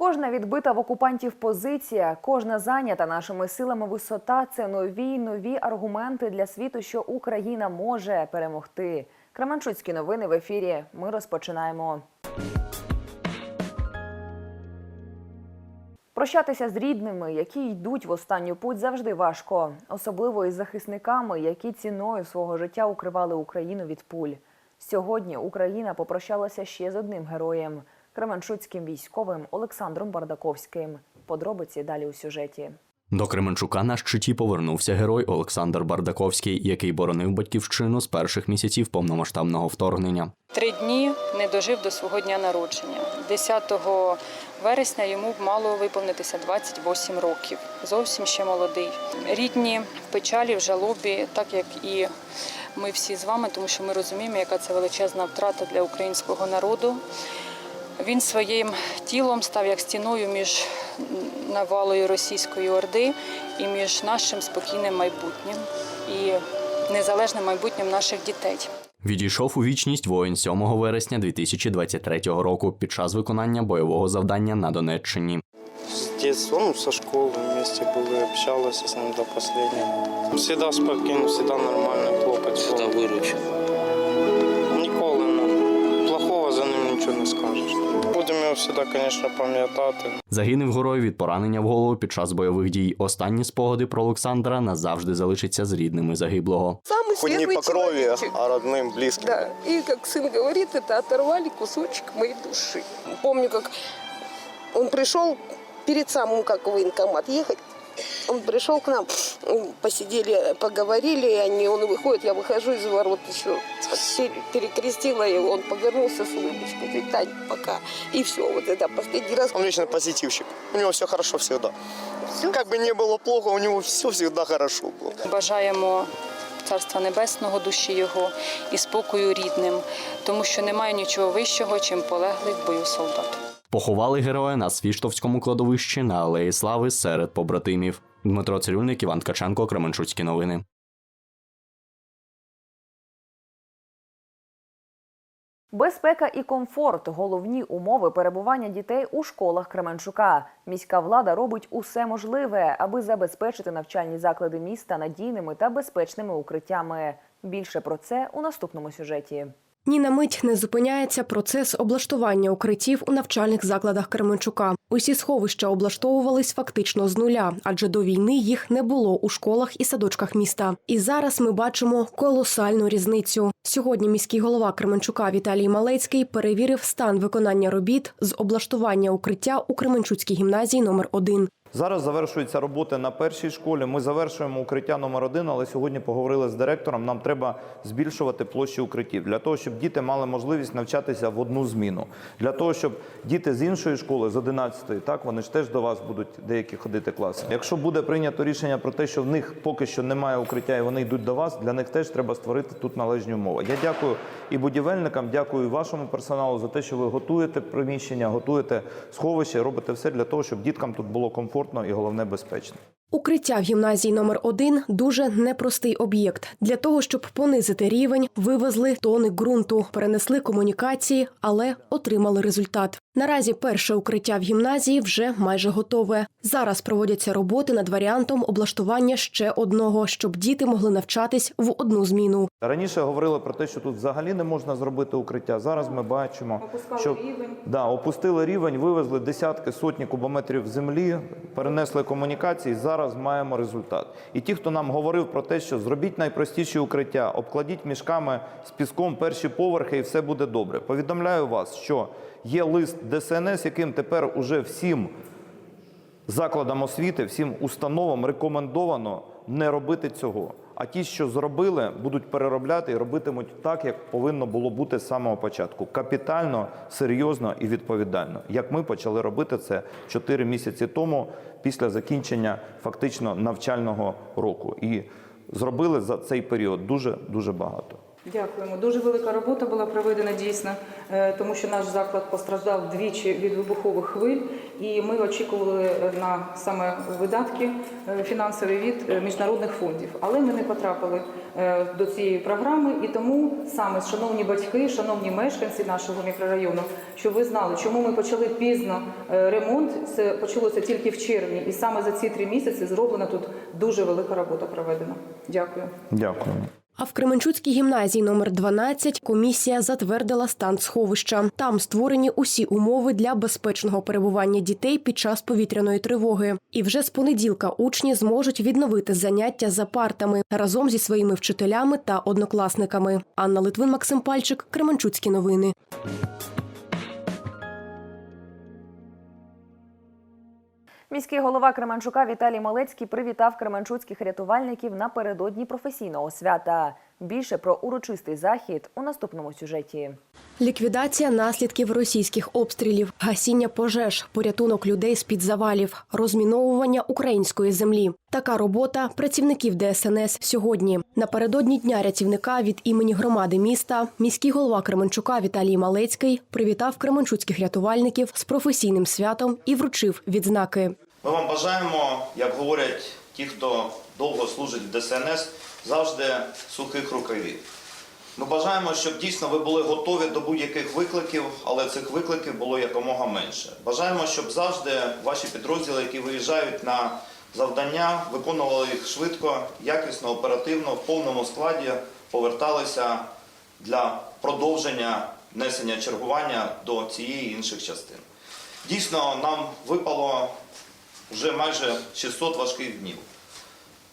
Кожна відбита в окупантів позиція, кожна зайнята нашими силами висота це нові нові аргументи для світу, що Україна може перемогти. Кременчуцькі новини в ефірі. Ми розпочинаємо. Прощатися з рідними, які йдуть в останню путь, завжди важко, особливо із захисниками, які ціною свого життя укривали Україну від пуль. Сьогодні Україна попрощалася ще з одним героєм кременчуцьким військовим Олександром Бардаковським. Подробиці далі у сюжеті. До Кременчука на щиті повернувся герой Олександр Бардаковський, який боронив батьківщину з перших місяців повномасштабного вторгнення. Три дні не дожив до свого дня народження. 10 вересня йому мало виповнитися 28 років. Зовсім ще молодий. Рідні в печалі, в жалобі, так як і ми всі з вами, тому що ми розуміємо, яка це величезна втрата для українського народу. Він своїм тілом став як стіною між навалою російської орди і між нашим спокійним майбутнім і незалежним майбутнім наших дітей. Відійшов у вічність воїн 7 вересня 2023 року під час виконання бойового завдання на Донеччині. С детства, ну, со школы вместе были, общалась с ним до последнего. Всегда спокойно, всегда нормально, хлопать. Всегда виручив. Будемо його всегда, звісно, пам'ятати. Загинув герой від поранення в голову під час бойових дій. Останні спогади про Олександра назавжди залишаться з рідними загиблого. Самый Хоть не светлый по крови, человечек. а родним, близьким. Да, и как сын говорит, это оторвали кусочек моей души. Помню, как он пришел перед самым, как в военкомат ехать, он пришел к нам, м, посидели, поговорили, и они, он выходит, я выхожу из ворот еще, пер- перекрестила его, он повернулся с улыбочкой, говорит, Тань, пока. И все, вот это последний раз. Он вечно позитивщик. У него все хорошо всегда. Всё. Как бы не было плохо, у него все всегда хорошо было. Бажаємо царства небесного душі його і спокою рідним, тому що немає нічого вищого, чим полеглий в бою солдат. Поховали героя на Свіштовському кладовищі на Алеї Слави серед побратимів. Дмитро Цирюльник, Іван Ткаченко, Кременчуцькі новини. Безпека і комфорт головні умови перебування дітей у школах Кременчука. Міська влада робить усе можливе, аби забезпечити навчальні заклади міста надійними та безпечними укриттями. Більше про це у наступному сюжеті. Ні на мить не зупиняється процес облаштування укриттів у навчальних закладах Кременчука. Усі сховища облаштовувались фактично з нуля, адже до війни їх не було у школах і садочках міста. І зараз ми бачимо колосальну різницю. Сьогодні міський голова Кременчука Віталій Малецький перевірив стан виконання робіт з облаштування укриття у Кременчуцькій гімназії номер 1 Зараз завершуються роботи на першій школі. Ми завершуємо укриття номер один, але сьогодні поговорили з директором. Нам треба збільшувати площі укриттів для того, щоб діти мали можливість навчатися в одну зміну. Для того, щоб діти з іншої школи, з 11-ї, так вони ж теж до вас будуть деякі ходити класи. Якщо буде прийнято рішення про те, що в них поки що немає укриття і вони йдуть до вас, для них теж треба створити тут належні умови. Я дякую і будівельникам, дякую і вашому персоналу за те, що ви готуєте приміщення, готуєте сховище, робите все для того, щоб діткам тут було комфортно і головне безпечно. Укриття в гімназії номер 1 дуже непростий об'єкт. Для того, щоб понизити рівень, вивезли тони ґрунту, перенесли комунікації, але отримали результат. Наразі перше укриття в гімназії вже майже готове. Зараз проводяться роботи над варіантом облаштування ще одного, щоб діти могли навчатись в одну зміну. Раніше говорили про те, що тут взагалі не можна зробити укриття. Зараз ми бачимо, що Да, опустили рівень, вивезли десятки, сотні кубометрів землі, перенесли комунікації. Зараз маємо результат. І ті, хто нам говорив про те, що зробіть найпростіші укриття, обкладіть мішками з піском перші поверхи, і все буде добре. Повідомляю вас, що є лист ДСНС, яким тепер уже всім закладам освіти, всім установам рекомендовано не робити цього. А ті, що зробили, будуть переробляти і робитимуть так, як повинно було бути з самого початку. Капітально, серйозно і відповідально. Як ми почали робити це 4 місяці тому, після закінчення фактично навчального року. І зробили за цей період дуже дуже багато. Дякуємо. Дуже велика робота була проведена дійсно, е, тому що наш заклад постраждав двічі від вибухових хвиль, і ми очікували на саме видатки е, фінансові від е, міжнародних фондів. Але ми не потрапили до цієї програми. І тому саме, шановні батьки, шановні мешканці нашого мікрорайону, щоб ви знали, чому ми почали пізно ремонт. Це почалося тільки в червні, і саме за ці три місяці зроблена тут дуже велика робота проведена. Дякую. Дякую. А в Кременчуцькій гімназії номер 12 комісія затвердила стан сховища. Там створені усі умови для безпечного перебування дітей під час повітряної тривоги. І вже з понеділка учні зможуть відновити заняття за партами разом зі своїми вчителями та однокласниками. Анна Литвин, Максим Пальчик, Кременчуцькі новини. Міський голова Кременчука Віталій Малецький привітав кременчуцьких рятувальників напередодні професійного свята. Більше про урочистий захід у наступному сюжеті. Ліквідація наслідків російських обстрілів, гасіння пожеж, порятунок людей з під завалів, розміновування української землі. Така робота працівників ДСНС сьогодні. Напередодні дня рятівника від імені громади міста міський голова Кременчука Віталій Малецький привітав кременчуцьких рятувальників з професійним святом і вручив відзнаки. Ми вам бажаємо, як говорять ті, хто довго служить в ДСНС, завжди сухих рукавів. Ми бажаємо, щоб дійсно ви були готові до будь-яких викликів, але цих викликів було якомога менше. Бажаємо, щоб завжди ваші підрозділи, які виїжджають на завдання, виконували їх швидко, якісно, оперативно, в повному складі, поверталися для продовження несення чергування до цієї і інших частин. Дійсно, нам випало вже майже 600 важких днів.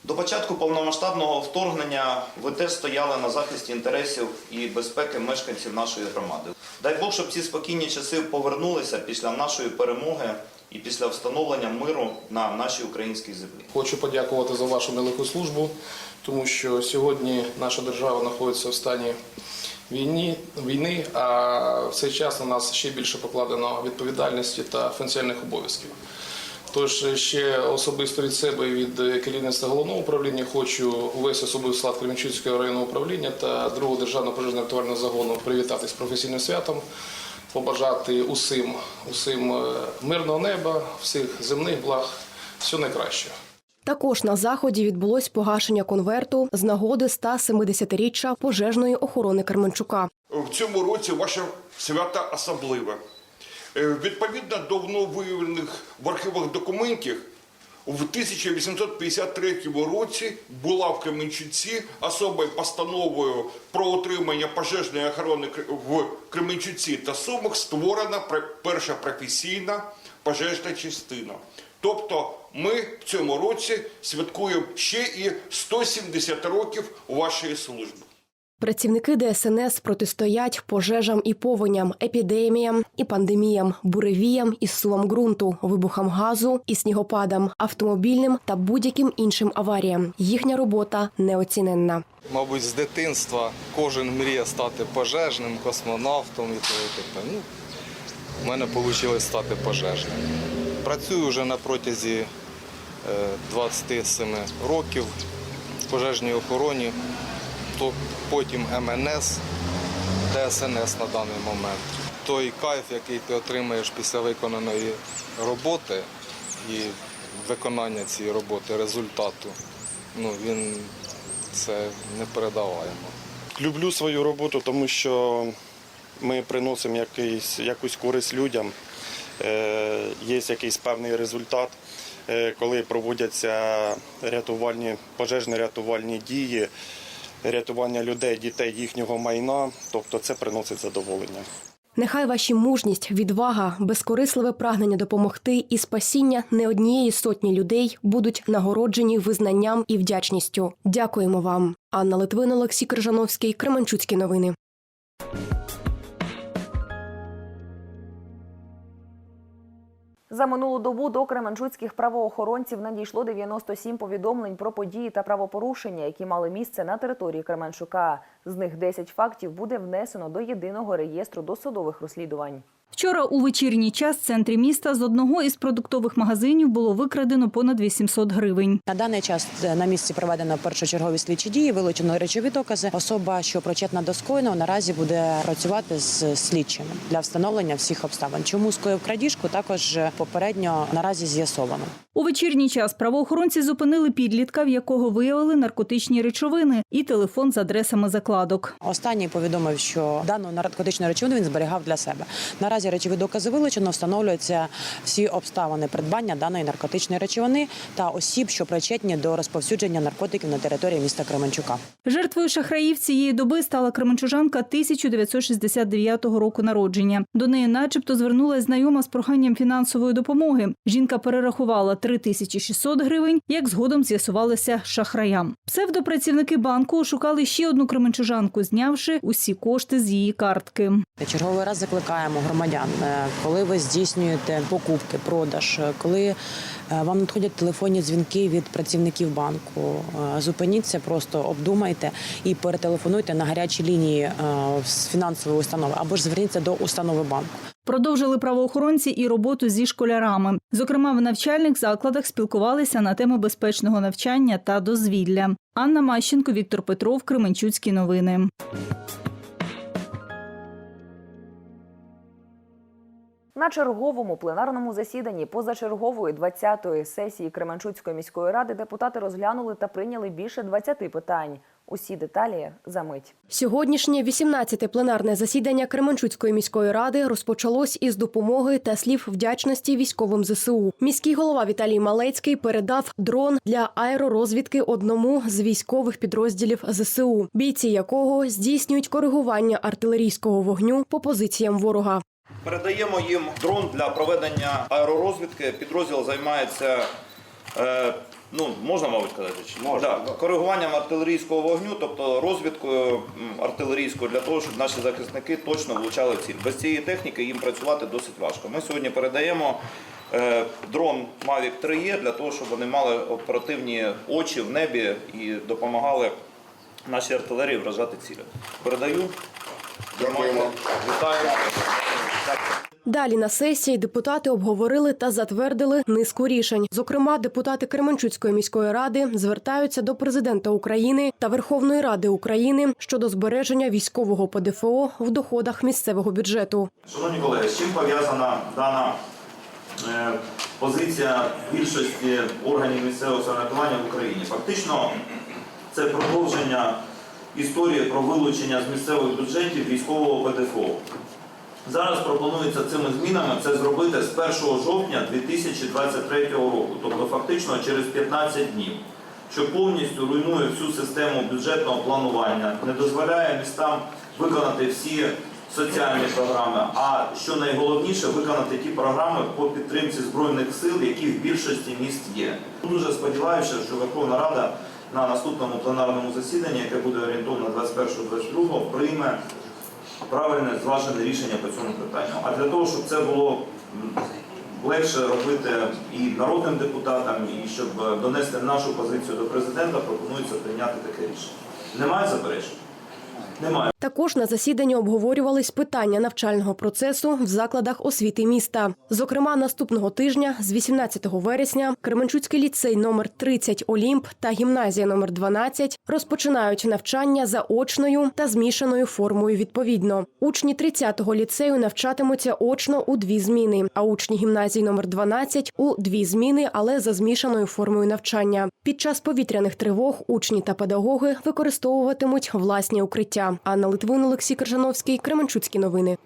До початку повномасштабного вторгнення ви теж стояли на захисті інтересів і безпеки мешканців нашої громади. Дай Бог, щоб ці спокійні часи повернулися після нашої перемоги і після встановлення миру на нашій українській землі. Хочу подякувати за вашу нелегку службу, тому що сьогодні наша держава знаходиться в стані війни, війни, а в цей час на нас ще більше покладено відповідальності та функціональних обов'язків. Тож ще особисто від себе від керівництва головного управління хочу увесь особливий склад Кременчуцького районного управління та другого державного пожежно рятувального загону привітати з професійним святом, побажати усім, усім е, мирного неба, всіх земних благ, всього найкращого. Також на заході відбулось погашення конверту з нагоди 170-річчя пожежної охорони Кременчука. В цьому році ваше свято особливе. Е, Відповідно до виявлених в архівах документів, в 1853 році була в Кременчуці особою постановою про отримання пожежної охорони в Кременчуці та Сумах створена перша професійна пожежна частина. Тобто ми в цьому році святкуємо ще і 170 років вашої служби. Працівники ДСНС протистоять пожежам і повеням, епідеміям і пандеміям, буревіям і сувам ґрунту, вибухам газу і снігопадам, автомобільним та будь-яким іншим аваріям. Їхня робота неоціненна. Мабуть, з дитинства кожен мріє стати пожежним, космонавтом і і Ну, в мене вийшло стати пожежним. Працюю вже на протязі е, 27 років в пожежній охороні, потім МНС, ДСНС на даний момент. Той кайф, який ти отримаєш після виконаної роботи і виконання цієї роботи, результату, ну, він це не передаваємо. Люблю свою роботу, тому що ми приносимо якийсь, якусь користь людям. Е, є якийсь певний результат, е, коли проводяться рятувальні, пожежно-рятувальні дії, рятування людей, дітей, їхнього майна. Тобто це приносить задоволення. Нехай ваші мужність, відвага, безкорисливе прагнення допомогти і спасіння не однієї сотні людей будуть нагороджені визнанням і вдячністю. Дякуємо вам. Анна Литвин, Олексій Крижановський, Кременчуцькі новини. За минулу добу до кременчуцьких правоохоронців надійшло 97 повідомлень про події та правопорушення, які мали місце на території Кременчука. З них 10 фактів буде внесено до єдиного реєстру досудових розслідувань. Вчора у вечірній час в центрі міста з одного із продуктових магазинів було викрадено понад 800 гривень. На даний час е, на місці проведено першочергові слідчі дії, вилучено речові докази. Особа, що причетна до скоєного, наразі буде працювати з слідчими для встановлення всіх обставин. Чому скоїв крадіжку, також е, попередньо наразі з'ясовано. У вечірній час правоохоронці зупинили підлітка, в якого виявили наркотичні речовини і телефон з адресами закладок. Останній повідомив, що дану наркотичну речовину він зберігав для себе. Наразі речові докази вилучено, встановлюються всі обставини придбання даної наркотичної речовини та осіб, що причетні до розповсюдження наркотиків на території міста Кременчука. Жертвою шахраїв цієї доби стала кременчужанка 1969 року народження. До неї, начебто, звернулася знайома з проханням фінансової допомоги. Жінка перерахувала 3600 гривень, як згодом з'ясувалося шахраям. Псевдопрацівники банку шукали ще одну кременчужанку, знявши усі кошти з її картки. Черговий раз закликаємо громадян, е, коли ви здійснюєте покупки, продаж, е, коли е, вам надходять телефонні дзвінки від працівників банку, зупиніться, просто обдумайте і перетелефонуйте на гарячі лінії з фінансової установи або ж зверніться до установи банку. Продовжили правоохоронці і роботу зі школярами. Зокрема, в навчальних закладах спілкувалися на тему безпечного навчання та дозвілля. Анна Мащенко, Віктор Петров, Кременчуцькі новини. На черговому пленарному засіданні позачергової 20-ї сесії Кременчуцької міської ради депутати розглянули та прийняли більше 20 питань. Усі деталі за мить. Сьогоднішнє 18-те пленарне засідання Кременчуцької міської ради розпочалось із допомоги та слів вдячності військовим ЗСУ. Міський голова Віталій Малецький передав дрон для аеророзвідки одному з військових підрозділів ЗСУ, бійці якого здійснюють коригування артилерійського вогню по позиціям ворога. Передаємо їм дрон для проведення аеророзвідки. Підрозділ займається. Е, Ну, можна, мабуть, казати? Чи? Можна. Да. Коригуванням артилерійського вогню, тобто розвідкою артилерійською для того, щоб наші захисники точно влучали в ціль. Без цієї техніки їм працювати досить важко. Ми сьогодні передаємо е, дрон Mavic 3E для того, щоб вони мали оперативні очі в небі і допомагали нашій артилерії вражати цілі. Передаю. Дякуємо. Вітаю. Далі на сесії депутати обговорили та затвердили низку рішень. Зокрема, депутати Кременчуцької міської ради звертаються до президента України та Верховної Ради України щодо збереження військового ПДФО в доходах місцевого бюджету. Шановні колеги, з чим пов'язана дана е, позиція більшості органів місцевого самоврядування в Україні? Фактично, це продовження історії про вилучення з місцевих бюджетів військового ПДФО. Зараз пропонується цими змінами це зробити з 1 жовтня 2023 року, тобто фактично через 15 днів, що повністю руйнує всю систему бюджетного планування, не дозволяє містам виконати всі соціальні програми, а що найголовніше, виконати ті програми по підтримці збройних сил, які в більшості міст є. Дуже сподіваюся, що Верховна Рада на наступному пленарному засіданні, яке буде орієнтовно 21-22, прийме правильне зважене рішення по цьому питанню. А для того, щоб це було легше робити і народним депутатам, і щоб е, донести нашу позицію до президента, пропонується прийняти таке рішення. Немає заперечень? Немає. Також на засіданні обговорювались питання навчального процесу в закладах освіти міста. Зокрема, наступного тижня, з 18 вересня, Кременчуцький ліцей номер 30 Олімп та гімназія номер 12 розпочинають навчання за очною та змішаною формою відповідно. Учні 30-го ліцею навчатимуться очно у дві зміни, а учні гімназії номер 12 – у дві зміни, але за змішаною формою навчання. Під час повітряних тривог учні та педагоги використовуватимуть власні укриття. Анна Литвин, Олексій Крижановський, Кременчуцькі новини.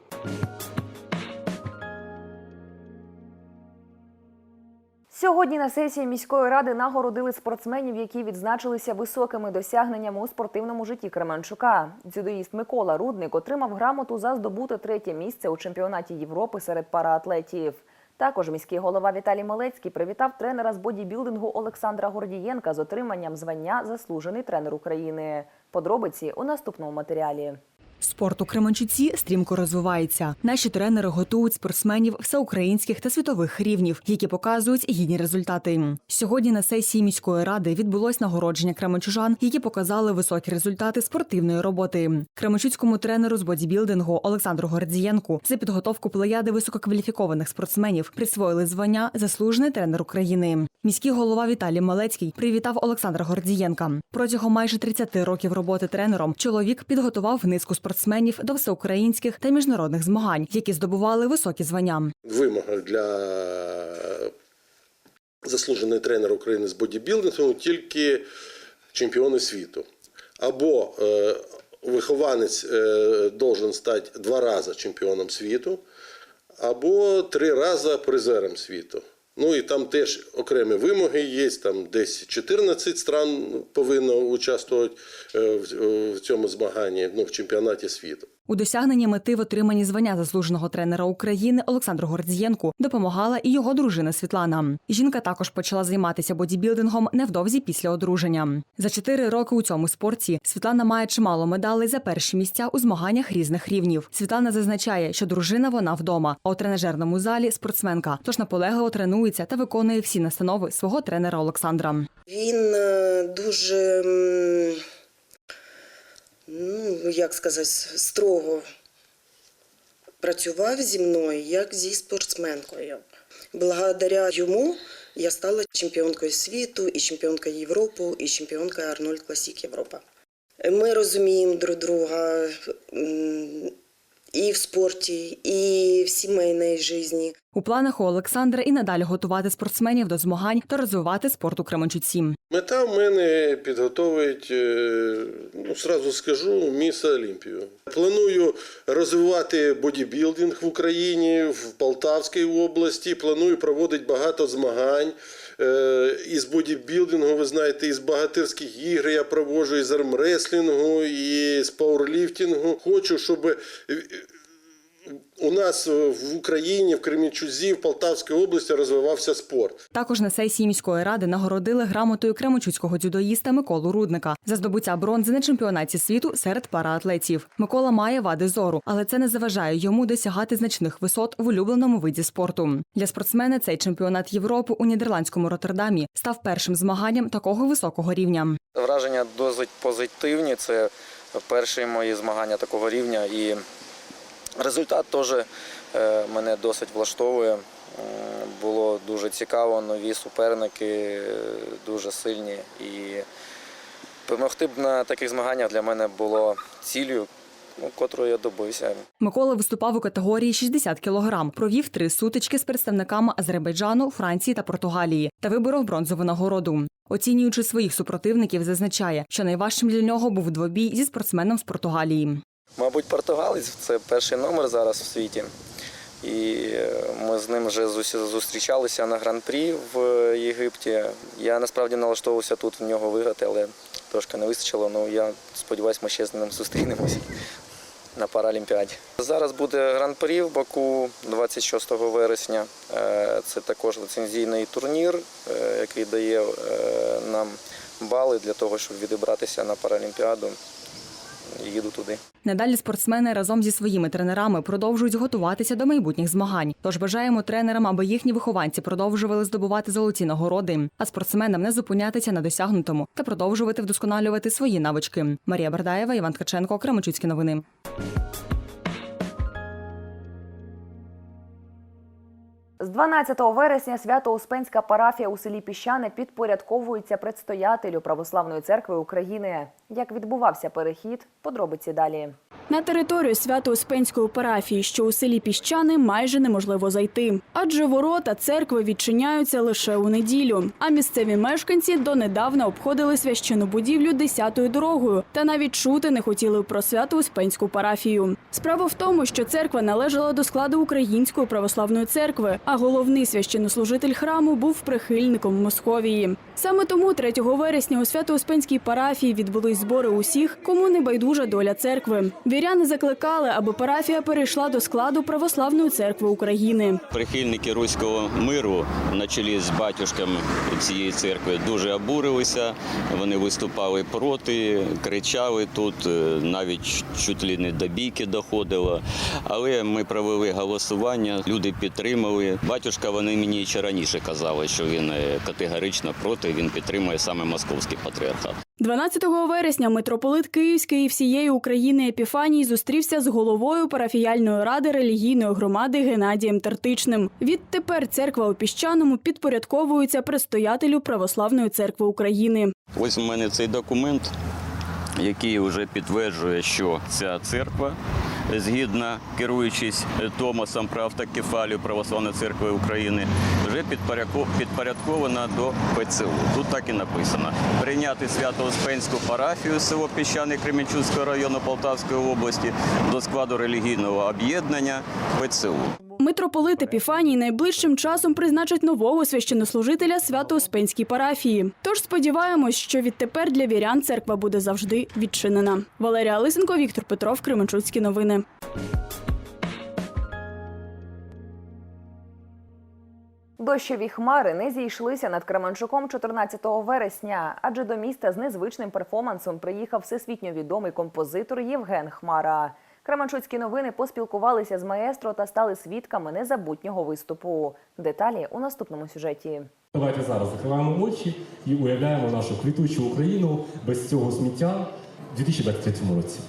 Сьогодні на сесії міської ради нагородили спортсменів, які відзначилися високими досягненнями у спортивному житті Кременчука. Дзюдоїст Микола Рудник отримав грамоту за здобуте третє місце у чемпіонаті Європи серед параатлетів. Також міський голова Віталій Малецький привітав тренера з бодібілдингу Олександра Гордієнка з отриманням звання Заслужений тренер України. Подробиці у наступному матеріалі. Спорт у Кременчуці стрімко розвивається. Наші тренери готують спортсменів всеукраїнських та світових рівнів, які показують гідні результати. Сьогодні на сесії міської ради відбулось нагородження кременчужан, які показали високі результати спортивної роботи. Кременчуцькому тренеру з бодібілдингу Олександру Гордієнку за підготовку плеяди висококваліфікованих спортсменів присвоїли звання заслужений тренер України. Міський голова Віталій Малецький привітав Олександра Гордієнка. Протягом майже 30 років роботи тренером чоловік підготував низку спортсменів до всеукраїнських та міжнародних змагань, які здобували високі звання. вимога для заслужений тренер України з бодібілдингу тільки чемпіони світу. Або е, вихованець е, должен стати два рази чемпіоном світу, або три рази призером світу. Ну і там теж окремі вимоги є, там десь 14 стран повинно участвувати е, в, в цьому змаганні, ну, в чемпіонаті світу. У досягненні мети в отриманні звання заслуженого тренера України Олександру Гордієнку допомагала і його дружина Світлана. Жінка також почала займатися бодібілдингом невдовзі після одруження. За чотири роки у цьому спорті Світлана має чимало медалей за перші місця у змаганнях різних рівнів. Світлана зазначає, що дружина вона вдома, а у тренажерному залі спортсменка, тож наполегливо тренується та виконує всі настанови свого тренера Олександра. Він е, дуже, ну, як сказати, строго працював зі мною, як зі спортсменкою. Благодаря йому я стала чемпіонкою світу, і чемпіонкою Європи, і чемпіонкою Арнольд Класік Європа. Ми розуміємо друг друга і в спорті, і в сімейній житті. У планах у Олександра і надалі готувати спортсменів до змагань та розвивати спорт у Кременчуці. Мета в мене підготовить, е, ну сразу скажу, міс Олімпію. Планую розвивати бодібілдинг в Україні, в Полтавській області. Планую проводити багато змагань. Е, Із бодібілдингу, ви знаєте, із багатирських ігор я проводжу, із армреслінгу, і з пауерліфтингу. Хочу, щоб е, у нас в Україні, в Кремінчузі, в Полтавській області розвивався спорт. Також на сесії міської ради нагородили грамотою кремочуцького дзюдоїста Миколу Рудника за здобуття бронзи на чемпіонаті світу серед параатлетів. Микола має вади зору, але це не заважає йому досягати значних висот в улюбленому виді спорту. Для спортсмена цей чемпіонат Європи у нідерландському Роттердамі став першим змаганням такого високого рівня. Враження досить позитивні. Це перші мої змагання такого рівня, і результат теж е, мене досить влаштовує. Було дуже цікаво, нові суперники, е, дуже сильні. І перемогти б на таких змаганнях для мене було ціллю, ну, котрою я добився. Микола виступав у категорії 60 кілограм, провів три сутички з представниками Азербайджану, Франції та Португалії та виборов бронзову нагороду. Оцінюючи своїх супротивників, зазначає, що найважчим для нього був двобій зі спортсменом з Португалії. Мабуть, португалець це перший номер зараз в світі. І е, ми з ним вже зустрічалися на гран-прі в Єгипті. Я насправді налаштовувався тут в нього виграти, але трошки не вистачило. Ну я сподіваюся, ми ще з ним зустрінемось на Паралімпіаді. Зараз буде гран-прі в Баку 26 вересня. Е, Це також лицензійний турнір, е, який дає е, нам бали для того, щоб відібратися на Паралімпіаду. Їду туди. Надалі спортсмени разом зі своїми тренерами продовжують готуватися до майбутніх змагань. Тож бажаємо тренерам, аби їхні вихованці продовжували здобувати золоті нагороди, а спортсменам не зупинятися на досягнутому та продовжувати вдосконалювати свої навички. Марія Бардаєва, Іван Ткаченко, Кременчуцькі новини. З 12 вересня Свято-Успенська парафія у селі Піщане підпорядковується предстоятелю Православної церкви України. Як відбувався перехід, подробиці далі. На територію Свято-Успенської парафії, що у селі Піщани, майже неможливо зайти, адже ворота церкви відчиняються лише у неділю. А місцеві мешканці донедавна обходили священну будівлю десятою дорогою та навіть чути не хотіли про Свято-Успенську парафію. Справа в тому, що церква належала до складу Української православної церкви, а головний священнослужитель храму був прихильником Московії. Саме тому 3 вересня у Свято-Успенській парафії відбулись збори усіх, кому не байдужа доля церкви. Віряни закликали, аби парафія перейшла до складу Православної церкви України. Прихильники руського миру на чолі з батюшками цієї церкви дуже обурилися. Вони виступали проти, кричали тут, е, навіть чуть ли не до бійки доходило. Але ми провели голосування, люди підтримали. Батюшка вони мені ще раніше казали, що він е, категорично проти. Він підтримує саме московський патріархат. 12 вересня митрополит Київський і всієї України Епіфаній зустрівся з головою парафіяльної ради релігійної громади Геннадієм Тартичним. Відтепер церква у піщаному підпорядковується предстоятелю Православної церкви України. Ось у мене цей документ, який вже підтверджує, що ця церква, згідно керуючись Томасом про автокефалію Православної церкви України, вже підпорядко- підпорядкована до ПЦУ. Тут так і написано: прийняти Свято-Успенську парафію село Піщани Кременчуцького району Полтавської області до складу релігійного об'єднання ПЦУ. Митрополит Епіфаній найближчим часом призначить нового священнослужителя Свято-Успенській парафії. Тож сподіваємось, що відтепер для вірян церква буде завжди відчинена. Валерія Лисенко, Віктор Петров, Кременчуцькі новини. Дощові хмари не зійшлися над Кременчуком 14 вересня, адже до міста з незвичним перформансом приїхав всесвітньо відомий композитор Євген Хмара. Кременчуцькі новини поспілкувалися з маестро та стали свідками незабутнього виступу. Деталі у наступному сюжеті. Давайте зараз закриваємо очі і уявляємо нашу квітучу Україну без цього сміття у 2023 році.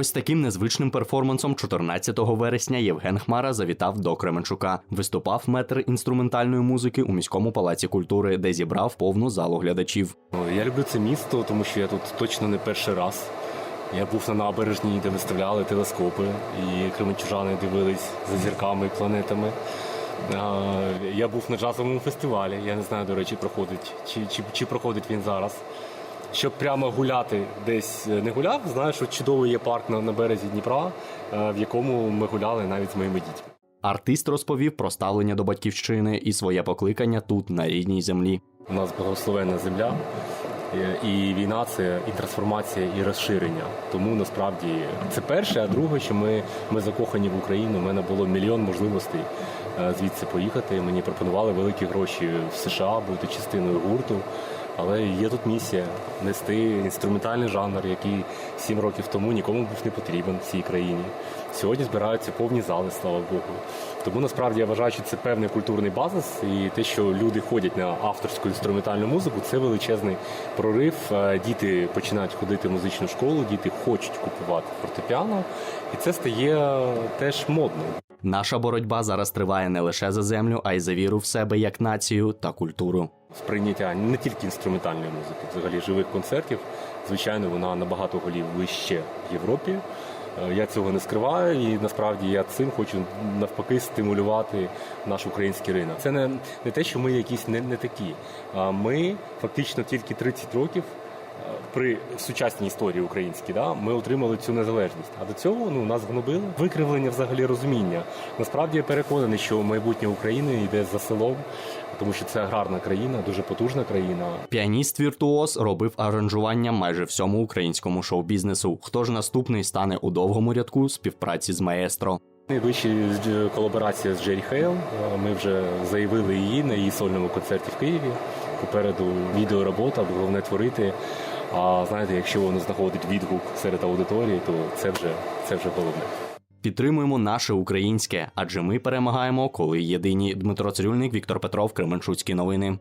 Ось таким незвичним перформансом 14 вересня Євген Хмара завітав до Кременчука. Виступав метр інструментальної музики у міському палаці культури, де зібрав повну залу глядачів. Я люблю це місто, тому що я тут точно не перший раз. Я був на набережній, де виставляли телескопи, і кременчужани дивились за зірками і планетами. Я був на джазовому фестивалі. Я не знаю, до речі, проходить чи, чи, чи проходить він зараз. Щоб прямо гуляти десь не гуляв, знаю, що чудовий є парк на, на березі Дніпра, е, в якому ми гуляли навіть з моїми дітьми. Артист розповів про ставлення до батьківщини і своє покликання тут, на рідній землі. У нас благословенна земля, е, і війна це і трансформація, і розширення. Тому насправді це перше, а друге, що ми, ми закохані в Україну. У мене було мільйон можливостей е, звідси поїхати. Мені пропонували великі гроші в США, бути частиною гурту. Але є тут місія нести інструментальний жанр, який сім років тому нікому був не потрібен в цій країні. Сьогодні збираються повні зали, слава Богу. Тому насправді я вважаю, що це певний культурний базис, і те, що люди ходять на авторську інструментальну музику, це величезний прорив. Е, Діти починають ходити в музичну школу, діти хочуть купувати фортепіано, і це стає теж модним. Наша боротьба зараз триває не лише за землю, а й за віру в себе як націю та культуру. Сприйняття не тільки інструментальної музики, взагалі живих концертів. Звичайно, вона набагато голів вище в Європі. Е, Я цього не скриваю, і насправді я цим хочу навпаки стимулювати наш український ринок. Це не, не те, що ми якісь не, не такі. Ми фактично тільки 30 років. е, При сучасній історії українській, да, ми отримали цю незалежність. А до цього ну нас гнобили викривлення взагалі розуміння. Насправді я переконаний, що майбутнє України йде за селом, тому що це аграрна країна, дуже потужна країна. Піаніст віртуоз робив аранжування майже всьому українському шоу-бізнесу. Хто ж наступний стане у довгому рядку співпраці з маестро? Найближча колаборація з Джері Хейл. Е, Ми вже заявили її на її сольному концерті в Києві. Попереду відеоробота, головне творити. А знаєте, якщо воно знаходить відгук серед аудиторії, то це вже це вже головне. Підтримуємо наше українське, адже ми перемагаємо, коли єдині. Дмитро Цирюльник, Віктор Петров, Кременчуцькі новини.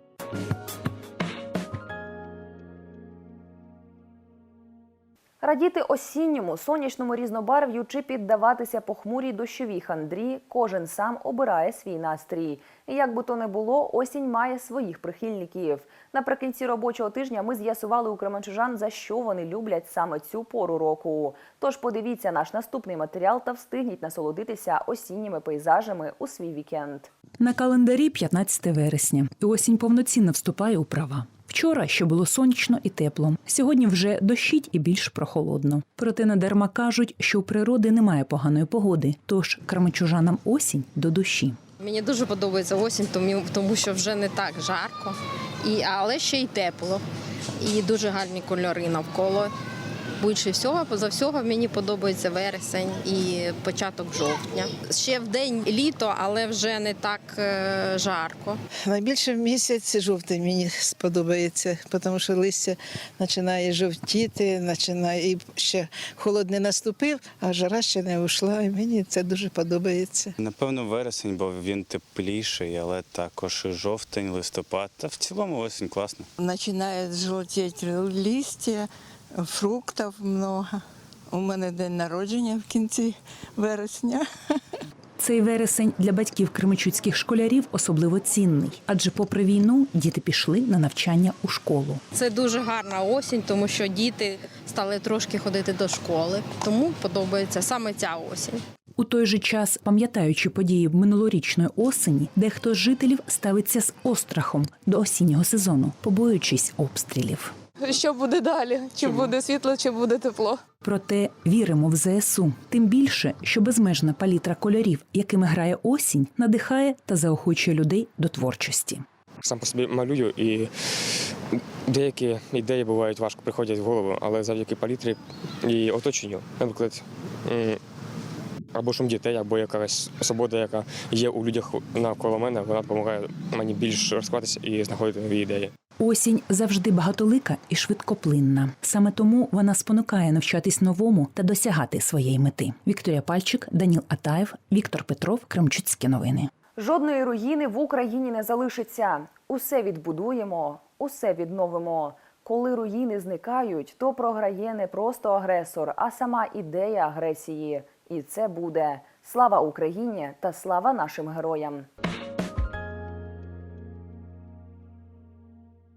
Радіти осінньому сонячному різнобарв'ю чи піддаватися похмурій дощовій хандрі, кожен сам обирає свій настрій. І як би то не було, осінь має своїх прихильників. Наприкінці робочого тижня ми з'ясували у кременчужан, за що вони люблять саме цю пору року. Тож подивіться наш наступний матеріал та встигніть насолодитися осінніми пейзажами у свій вікенд. На календарі 15 вересня, осінь повноцінно вступає у права. Вчора ще було сонячно і тепло. Сьогодні вже дощить і більш прохолодно. Проте надарма кажуть, що у природи немає поганої погоди, тож крамичужанам осінь до душі. Мені дуже подобається осінь, тому що вже не так жарко, і, але ще й тепло. І дуже гарні кольори навколо. Більше всього, поза всього, мені подобається вересень і початок жовтня. Ще в день літо, але вже не так е, жарко. Найбільше місяць жовтий мені сподобається, тому що листя починає жовтіти, починає і ще холод не наступив, а жара ще не ушла. І мені це дуже подобається. Напевно, вересень, бо він тепліший, але також і жовтень, листопад. Та в цілому осінь класно. Начинает желтеть листья, фруктів много. У мене день народження в кінці вересня. Цей вересень для батьків кременчуцьких школярів особливо цінний, адже, попри війну, діти пішли на навчання у школу. Це дуже гарна осінь, тому що діти стали трошки ходити до школи. Тому подобається саме ця осінь. У той же час, пам'ятаючи події минулорічної осені, дехто з жителів ставиться з острахом до осіннього сезону, побоюючись обстрілів. Що буде далі? Чи буде світло, чи буде тепло? Проте віримо в ЗСУ, тим більше, що безмежна палітра кольорів, якими грає осінь, надихає та заохочує людей до творчості. Сам по собі малюю і деякі ідеї бувають важко приходять в голову, але завдяки палітрі і оточенню, наприклад, або шум дітей, або якась свобода, яка є у людях навколо мене, вона допомагає мені більш розкриватися і знаходити нові ідеї. Осінь завжди багатолика і швидкоплинна. Саме тому вона спонукає навчатись новому та досягати своєї мети. Вікторія Пальчик, Даніл Атаєв, Віктор Петров, Кремчуцькі новини. Жодної руїни в Україні не залишиться. Усе відбудуємо, усе відновимо. Коли руїни зникають, то програє не просто агресор, а сама ідея агресії. І це буде слава Україні та слава нашим героям.